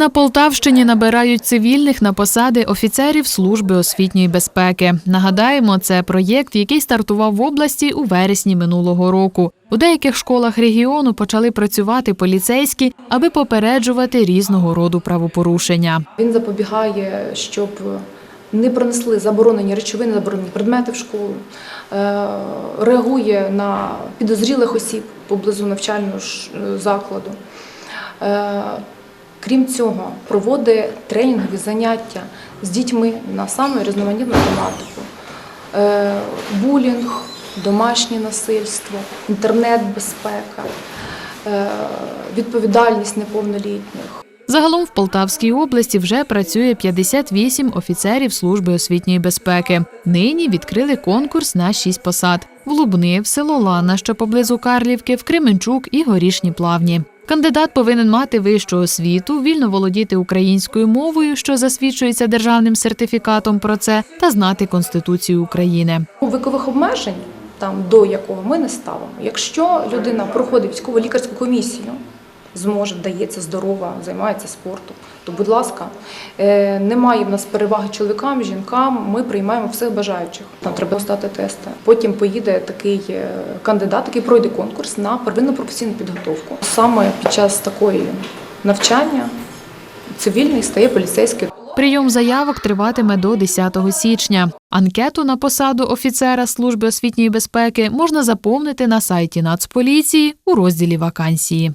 На Полтавщині набирають цивільних на посади офіцерів служби освітньої безпеки. Нагадаємо, це проєкт, який стартував в області у вересні минулого року. У деяких школах регіону почали працювати поліцейські, аби попереджувати різного роду правопорушення. Він запобігає, щоб не принесли заборонені речовини, заборонені предмети в школу, е, реагує на підозрілих осіб поблизу навчального е, закладу. Крім цього, проводить тренінгові заняття з дітьми на саме різноманітну тематику: Е, булінг, домашнє насильство, інтернет-безпека, е, відповідальність неповнолітніх. Загалом в Полтавській області вже працює 58 офіцерів служби освітньої безпеки. Нині відкрили конкурс на 6 посад: в Лубни, в село Лана, що поблизу Карлівки, в Кременчук і Горішні Плавні. Кандидат повинен мати вищу освіту, вільно володіти українською мовою, що засвідчується державним сертифікатом про це, та знати Конституцію України. У Вікових обмежень, там до якого ми не ставимо. Якщо людина проходить військово лікарську комісію, зможе, дається здорова, займається спортом, то будь ласка, е, немає в нас переваги чоловікам, жінкам. Ми приймаємо всіх бажаючих. Там треба стати тести. Потім поїде такий е, кандидат, який пройде конкурс на первинну професійну підготовку. Саме під час такої навчання цивільний стає поліцейським. Прийом заявок триватиме до 10 січня. Анкету на посаду офіцера служби освітньої безпеки можна заповнити на сайті Нацполіції у розділі вакансії.